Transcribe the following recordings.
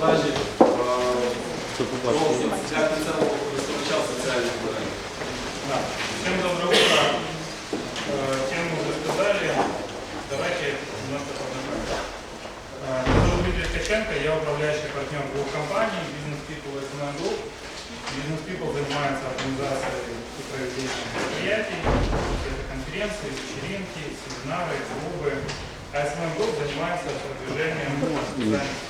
продажі е, роутів для кінцевого користувача в соціальних мережах. Да. Всем доброе утро. Э, Тему уже сказали. Давайте немножко познакомимся. Э, Меня зовут Дмитрий Ткаченко, я управляющий партнер двух компаний Business People и SMM Group. Business People занимается организацией и проведением мероприятий, это конференции, вечеринки, семинары, клубы. А SMM Group занимается продвижением социальных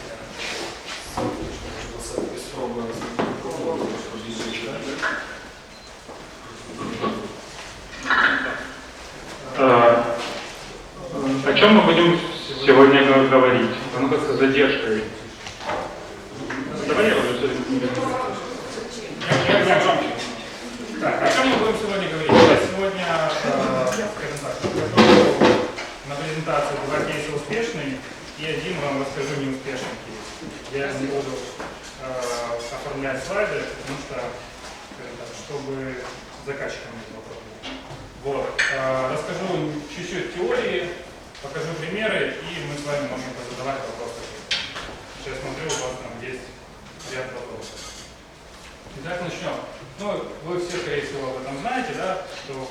О чем мы будем сегодня го- говорить? А ну-ка с задержкой. Давай я уже. Так, о чем мы будем сегодня говорить? Сегодня, скажем так, подготовил на презентацию два кейса успешные и один вам расскажу неуспешный кейс. Я не буду э, оформлять слайды, потому что, чтобы заказчикам не было. Вот. э, расскажу чуть-чуть теории, покажу примеры, и мы с вами можем позадавать вопросы. Сейчас смотрю, у вас там есть ряд вопросов. Итак, начнем. Ну, вы все, скорее всего, об этом знаете, да, что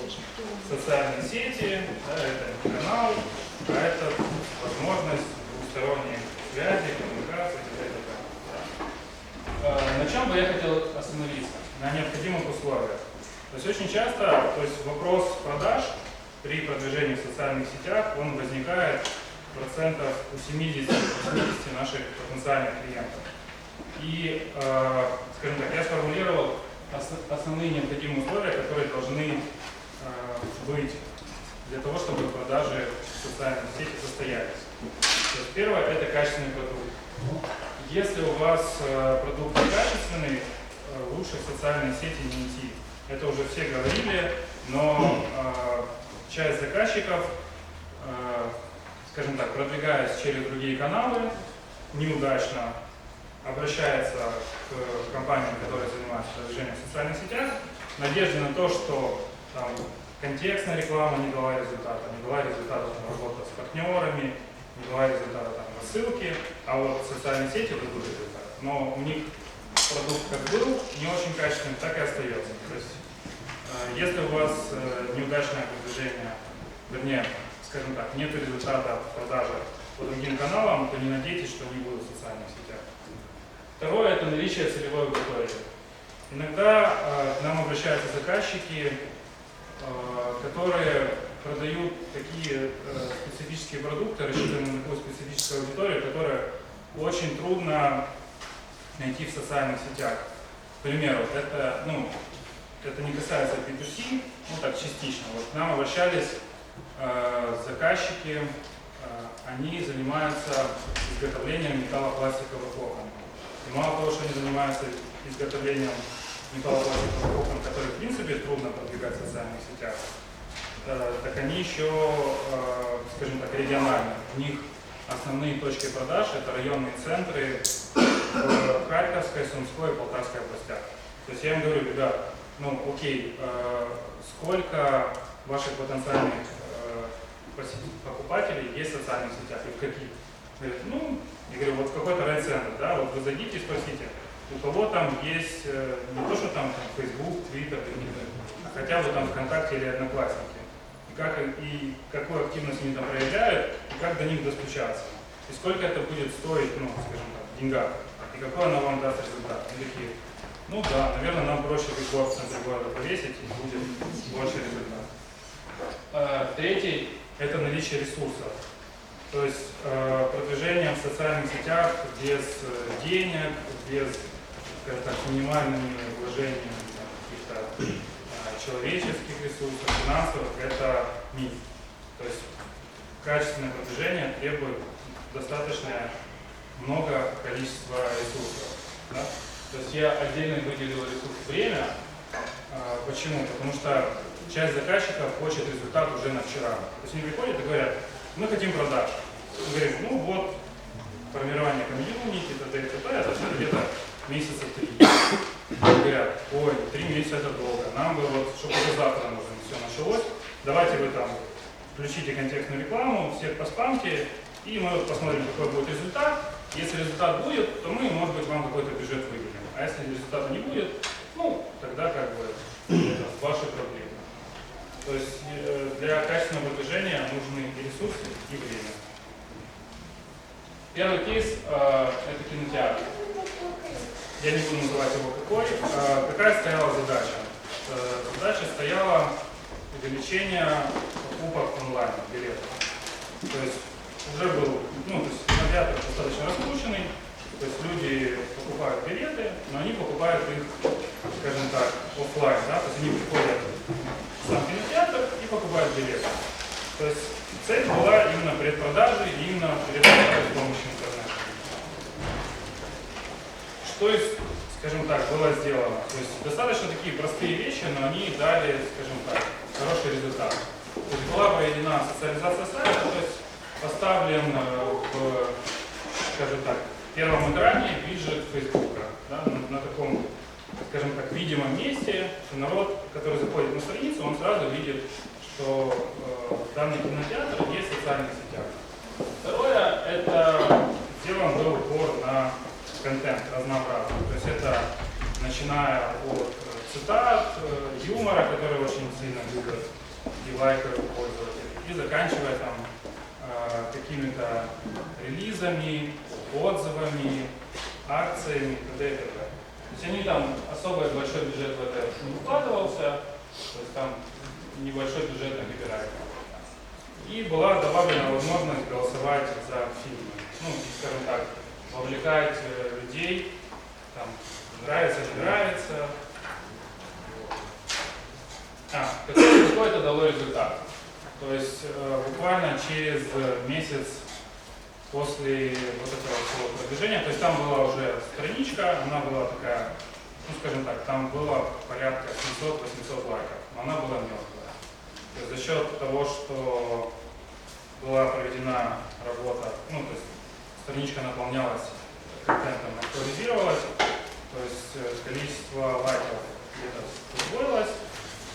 социальные сети, да, это канал, а это возможность двусторонней связи, коммуникации и т.д. Э, На чем бы я хотел остановиться? На необходимых условиях. То есть очень часто то есть вопрос продаж при продвижении в социальных сетях, он возникает процентов у 70-80 наших потенциальных клиентов. И, э, скажем так, я сформулировал ос- основные необходимые условия, которые должны э, быть для того, чтобы продажи в социальных сетях состоялись. То есть первое – это качественный продукт. Если у вас э, продукт некачественный, лучше в социальные сети не идти. Это уже все говорили, но э, часть заказчиков, э, скажем так, продвигаясь через другие каналы, неудачно обращается к компаниям, которые занимаются продвижением в социальных сетях, в надежде на то, что там, контекстная реклама не дала результата, не дала результата там, работа с партнерами, не дала результата там, рассылки, а вот социальные сети дадут результат. Но у них продукт как был не очень качественный, так и остается. То есть, э, если у вас э, неудачное продвижение, вернее, скажем так, нет результата в продажах по другим каналам, то не надейтесь, что они будут в социальных сетях. Второе – это наличие целевой аудитории. Иногда э, к нам обращаются заказчики, которые продают такие специфические продукты, рассчитанные на такую специфическую аудиторию, которая очень трудно найти в социальных сетях. К примеру, это, ну, это не касается B2C, ну так частично. Вот к нам обращались э, заказчики, э, они занимаются изготовлением металлопластиковых окон. И мало того, что они занимаются изготовлением металлопластиковых окон, которые в принципе трудно продвигать в социальных сетях, э, так они еще, э, скажем так, региональные. У них основные точки продаж это районные центры в Харьковской, Сумской и Полтавской областях. То есть я им говорю, ребят, ну окей, э, сколько ваших потенциальных э, покупателей есть в социальных сетях и в каких? Говорят, ну, я говорю, вот в какой-то райцентр, да, вот вы зайдите и спросите, у кого там есть, э, не то, что там, там Facebook, Twitter, а хотя бы там ВКонтакте или Одноклассники. И, как, и какую активность они там проявляют, и как до них достучаться. И сколько это будет стоить, ну, скажем так, в деньгах. И какой она вам даст результат. Такие, ну да, наверное, нам проще бигборд в центре города повесить, и будет больше результат. Э, Третий – это наличие ресурсов. То есть э, продвижение в социальных сетях без э, денег, без, скажем так, минимальными вложениями каких-то э, человеческих ресурсов, финансовых – это миф. То есть качественное продвижение требует достаточно много количества ресурсов. да. То есть я отдельно выделил ресурс время. А, Почему? Потому что часть заказчиков хочет результат уже на вчера. То есть они приходят и говорят, мы хотим продаж. Мы говорим, ну вот, формирование комьюнити, т.д. т.д. это все где-то месяца три. Говорят, ой, три месяца это долго, нам бы вот, чтобы уже завтра нужно все началось, давайте вы там включите контекстную рекламу, всех поспамьте, и мы посмотрим, какой будет результат, Если результат будет, то мы, может быть, вам какой-то бюджет выделим. А если результата не будет, ну, тогда как бы это ваши проблемы. То есть э, для качественного продвижения нужны и ресурсы, и время. Первый кейс э, это кинотеатр. Я не буду называть его какой. Э, какая стояла задача? Задача стояла увеличение покупок онлайн билетов. То есть уже был, ну, то есть кинотеатр достаточно раскрученный, то есть люди покупают билеты, но они покупают их, скажем так, офлайн, да, то есть они приходят в сам кинотеатр и покупают билеты. То есть цель была именно предпродажи, именно предпродажи с помощью интернета. Что из, скажем так, было сделано? То есть достаточно такие простые вещи, но они дали, скажем так, хороший результат. То есть была проведена социализация сайта, то есть поставлен э, в, скажем так, первом экране виджет Фейсбука, да, на, таком, скажем так, видимом месте, народ, который заходит на страницу, он сразу видит, что э, данный кинотеатр есть в социальных сетях. Второе, это сделан был упор на контент разнообразный. То есть это начиная от э, цитат, э, юмора, который очень сильно любят лайкают пользователи, и заканчивая там какими-то релизами, отзывами, акциями, т.д. и т.п. То есть они там особо большой бюджет в это не вкладывался, то есть там небольшой бюджет на копирайт. И была добавлена возможность голосовать за фильмы. Ну, скажем так, вовлекать э, людей, там, нравится, не нравится. А, какой это дало результат? То есть э, буквально через месяц после вот этого всего продвижения, то есть там была уже страничка, она была такая, ну скажем так, там было порядка 700-800 лайков, но она была мертвая. То есть за счет того, что была проведена работа, ну то есть страничка наполнялась контентом, актуализировалась, то есть э, количество лайков где-то удвоилось,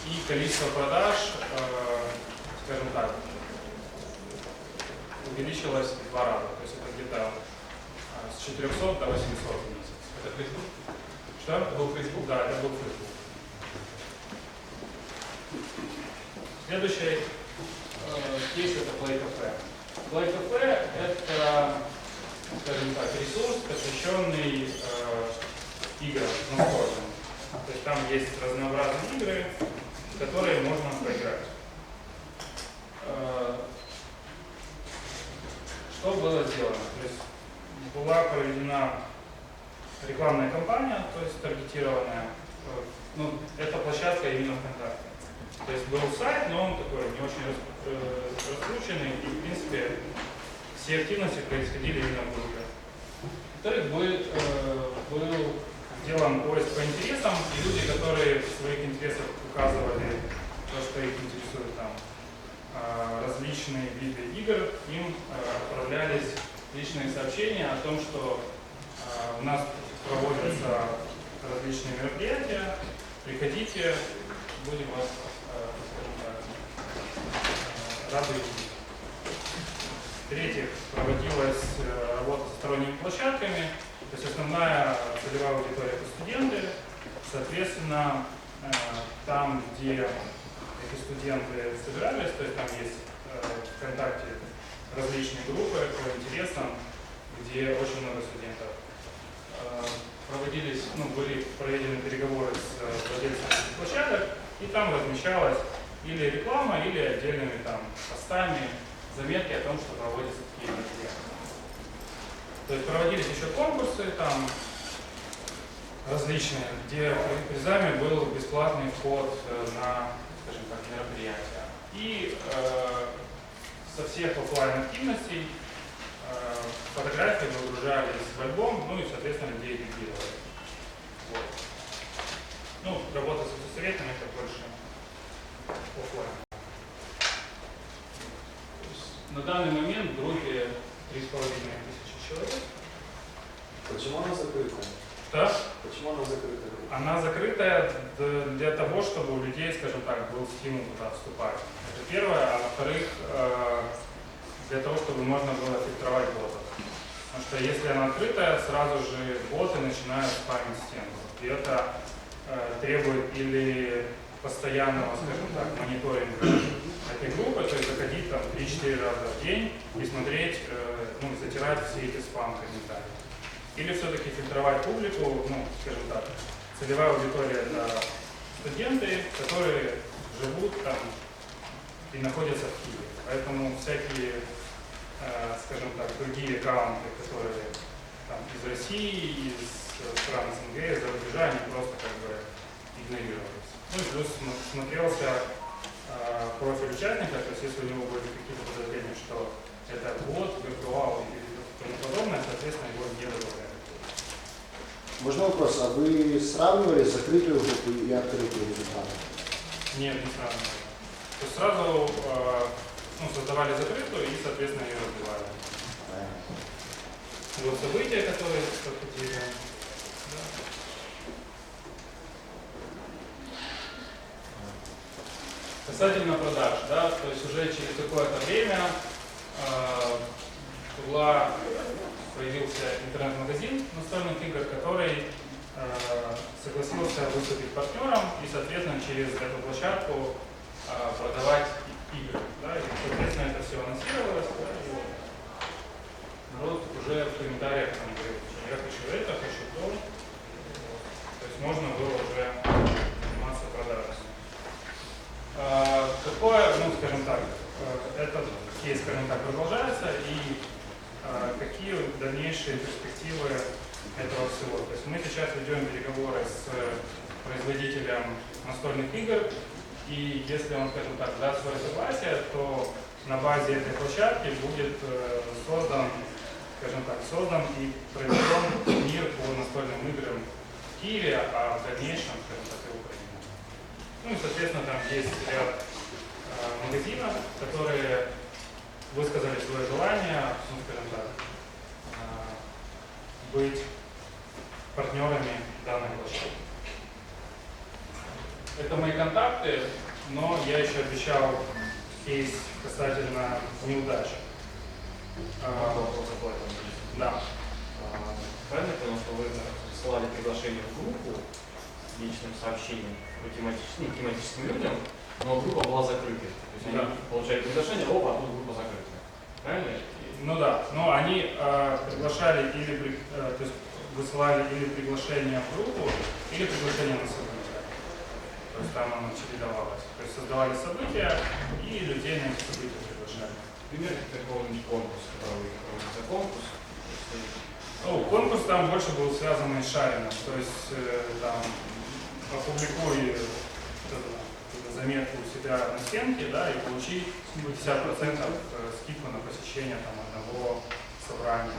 и количество продаж, э, скажем так, увеличилось в два раза. То есть это где-то а, с 400 до 800 в месяц. Это Facebook? Что? Это был Facebook? Да, это был Facebook. Следующий э, кейс это Play Cafe. Это, скажем так, ресурс, посвященный э, играм настольным. То есть там есть разнообразные игры, которые можно поиграть. Э, что было сделано? То есть была проведена рекламная кампания, то есть таргетированная. Ну, эта площадка именно ВКонтакте. То есть был сайт, но он такой не очень э, раскрученный, и в принципе все активности происходили именно в группе. Во-вторых, был, э, был сделан поиск по интересам, и люди, которые в своих интересах указывали то, что их интересует там, а, различные виды игр, им а, отправлялись личные сообщения о том, что а, у нас проводятся различные мероприятия, приходите, будем вас, а, рады видеть. В-третьих, проводилась э, работа со сторонними площадками, то есть основная целевая аудитория это студенты, соответственно, э, там, где эти студенты собирались, то есть там есть э, ВКонтакте различные группы по интересам, где очень много студентов. Э, Проводились, ну, были проведены переговоры с э, владельцами площадок, и там размещалась или реклама, или отдельными там постами, заметки о том, что проводятся такие мероприятия. То есть проводились еще конкурсы там различные, где призами был бесплатный вход э, на, скажем так, мероприятия. И э, со всех офлайн активностей э, фотографии выгружались в альбом, ну и, соответственно, людей ликвидировали. Вот. Ну, работа с советами это больше офлайн. На данный момент в группе 3,5 тысячи человек. Почему она закрыта? Да? Почему она закрыта? Она закрытая для того, чтобы у людей, скажем так, был стимул туда вступать. Это первое. А во-вторых, э, для того, чтобы можно было фильтровать ботов. Потому что если она открытая, сразу же боты начинают спамить стенку. И это э, требует или постоянного, скажем так, мониторинга этой группы, то есть заходить там 3-4 раза в день и смотреть, э, ну, затирать все эти спам-комментарии. Или все-таки фильтровать публику, ну, скажем так, целевая аудитория это студенты, которые живут там и находятся в Киеве. Поэтому всякие, э, скажем так, другие аккаунты, которые там, из России, из стран СНГ, из-за рубежа, они просто как бы игнорировались. Ну и плюс см- смотрелся э, профиль участника, то есть если у него были какие-то подозрения, что это бот, виртуал и тому подобное, соответственно, его не добавляют. Можно вопрос, а вы сравнивали закрытую группу и открытую результаты? Нет, не сравнивали. То есть сразу э, ну, создавали закрытую и, соответственно, ее развивали. Вот события, которые проходили. Да. Касательно продаж, да, то есть уже через какое-то время э, была, появился интернет-магазин настольных игр, который э, согласился выступить партнером и, соответственно, через эту площадку э, продавать игры. Да, и, соответственно, это все анонсировалось. да, и вот народ уже в комментариях там говорит, что я хочу это, хочу то. То есть можно было уже заниматься продажей. А, Какое, ну, скажем так, этот кейс, скажем так, продолжается и какие дальнейшие перспективы этого всего? То есть мы сейчас ведем переговоры с производителем настольных игр, и если он, скажем так, даст свое согласие, то на базе этой площадки будет э, создан, скажем так, создан и проведен мир по настольным играм в Киеве, а в дальнейшем, скажем так, и в Украине. Ну и, соответственно, там есть ряд э, магазинов, которые высказали свое желание, ну, скажем так, э, быть партнерами данной площадки. Это мои контакты, но я еще обещал кейс касательно неудач. А. Да. А, Правильно я понял, что вы присылали приглашение в группу личным сообщением по тематическим людям, но группа была закрытой. То есть Да. они получают приглашение, опа, а тут группа закрытая. Правильно? Ну да, но они э, приглашали или при- э, то есть высылали или приглашение в группу, или приглашение на события. То есть там оно чередовалось. То есть создавали события и людей на эти события приглашали. Пример какого-нибудь конкурса, который вы проводите конкурс. Ну, конкурс там больше был связан с шарингом, то есть э, там опубликуй заметку у себя на стенке, да, и получи 50% э, скидку на посещение там одного собрания.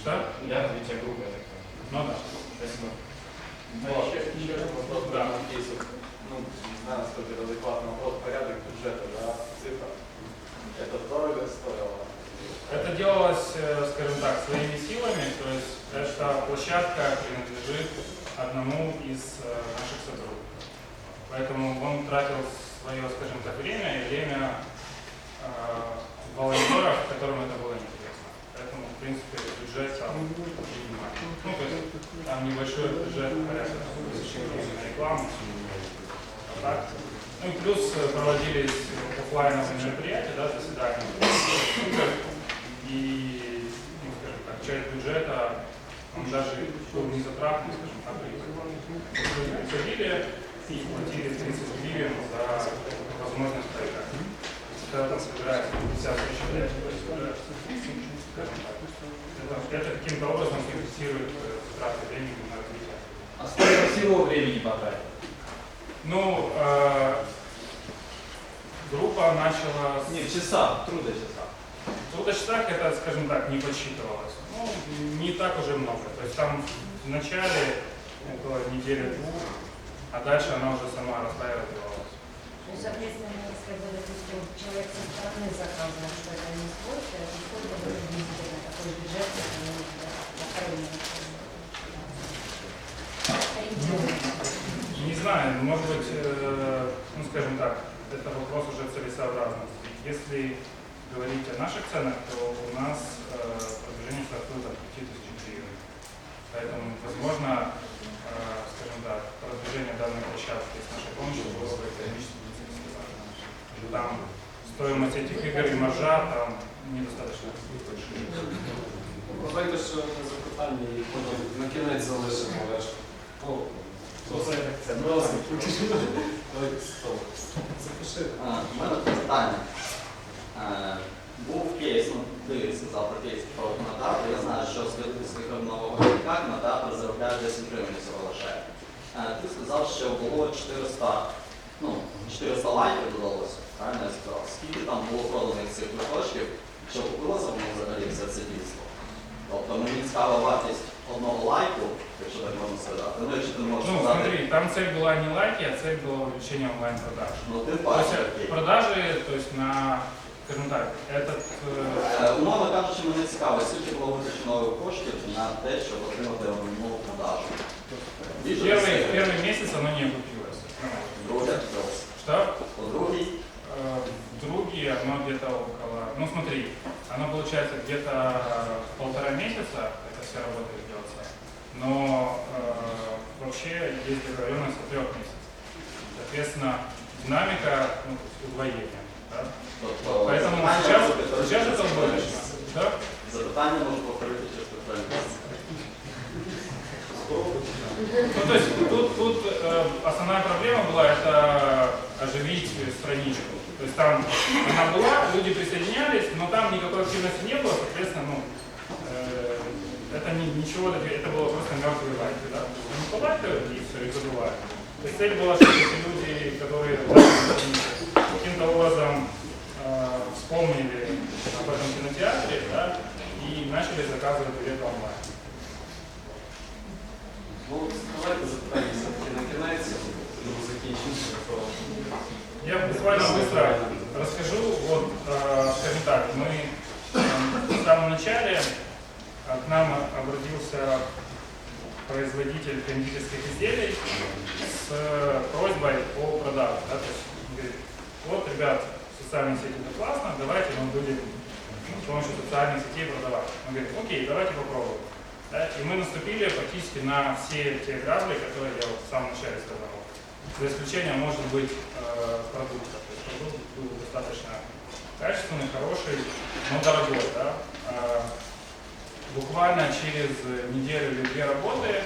Что? Для развития группы, я так. Ну да. Спасибо. Да, еще, еще один вопрос Да. кейсов. Ну, не знаю, насколько это адекватный вопрос, порядок бюджета, да, цифра. Это дорого стоило? Это делалось, э, скажем так, своими силами, то есть эта площадка принадлежит одному из э, наших сотрудников. Поэтому он тратил свое, скажем так, время и время э, волонтеров, которым это было интересно. Поэтому, в принципе, бюджет там минимальный. Ну, то есть там небольшой бюджет порядка тысячи гривен на рекламу. А так. Ну и плюс э, проводились офлайновые мероприятия, да, заседания. И, ну, скажем так, часть бюджета, он даже был не затратный, скажем так, и люди приходили и платили 30 гривен за возможность поиграть. Когда там собирается 50 тысяч человек, то есть уже, скажем так, это, это каким-то образом компенсирует э, затраты времени на развитие. А сколько всего времени потратил? Ну, э, группа начала с Не, в часах, труда часах. В трудочасах это, скажем так, не подсчитывалось. Ну, не так уже много. То есть там в начале около недели-двух, а дальше она уже сама росла и развивалась. Ну, соответственно, если бы, допустим, человек со стороны заказывал, что это не сколько, это сколько бы приблизительно такой бюджет, на второй Не знаю, может быть, э, ну скажем так, это вопрос уже целесообразности. Если говорить о наших ценах, то у нас э, продвижение стартует от 5000 гривен. Поэтому, возможно, э, скажем так, продвижение данной площадки с нашей помощью было бы экономически нецелесообразно. Там стоимость этих игр и маржа там недостаточно большие. Давайте ще одне запитання і потім на кінець залишимо решту. Ну, хто це? Просто. Давайте стол. Запиши. А, У мене питання. Е, Був кейс, ну ти сказав про кейс про кінотеатр. Я знаю, що з випускних нового виробника кінотеатр заробляє 10 гривень всього лише. Ти сказав, що було 400, ну, 400 лайків додалося, правильно я сказав? Скільки там було проданих цих квиточків, що купилося воно взагалі все це дійство? Тобто мені цікава вартість одного лайку, якщо так можна сказати. Ну, якщо ти можеш Ну, сказати, смотри, там цель была не лайки, а цель была увеличение онлайн-продаж. ну То паче. есть окей. продажи, то есть на, скажем так, этот э, Е, Умовно кажучи, мене цікаво, скільки було витрачено коштів на те, щоб отримати нову продажу. Більше первый, десяти. первый месяц оно не окупилось. Друге, Что? по другий, Э, Другие, оно где-то около, ну смотри, оно получается где-то полтора месяца, эта вся работа ведется, но э, вообще есть договоренность о трех месяцев. Соответственно, динамика ну, то есть удвоения. Да? тобто Поэтому запитання сейчас, можу повторити сейчас через это півтора убыточно. місяця. Да? Запитання можу повторити через півтора місяця. Ну, то есть тут, тут э, основная проблема была это оживить страничку. То есть там она была, люди присоединялись, но там никакой активности не было, соответственно, ну, э, это ни- ничего, это было просто мертвые лайки, да. Они полайкают и все, и забывают. То есть цель была, чтобы эти люди, которые да, каким-то образом э, вспомнили об этом кинотеатре, да, и начали заказывать билеты онлайн. Ну, давайте все-таки на кінець. Ну, Я буквально быстро расскажу. Вот, э, скажем так, мы э, в самом начале э, к нам обратился производитель кондитерских изделий с э, просьбой о продаже. Да, то есть говорит, вот, ребят, социальные сети это классно, давайте мы будем с помощью социальных сетей продавать. Он говорит, окей, давайте попробуем. Да, и мы наступили практически на все те грабли, которые я вот в самом начале сказал. За исключением, может быть, э, продукта. То есть продукт был достаточно качественный, хороший, но дорогой. Да? А, буквально через неделю или две работы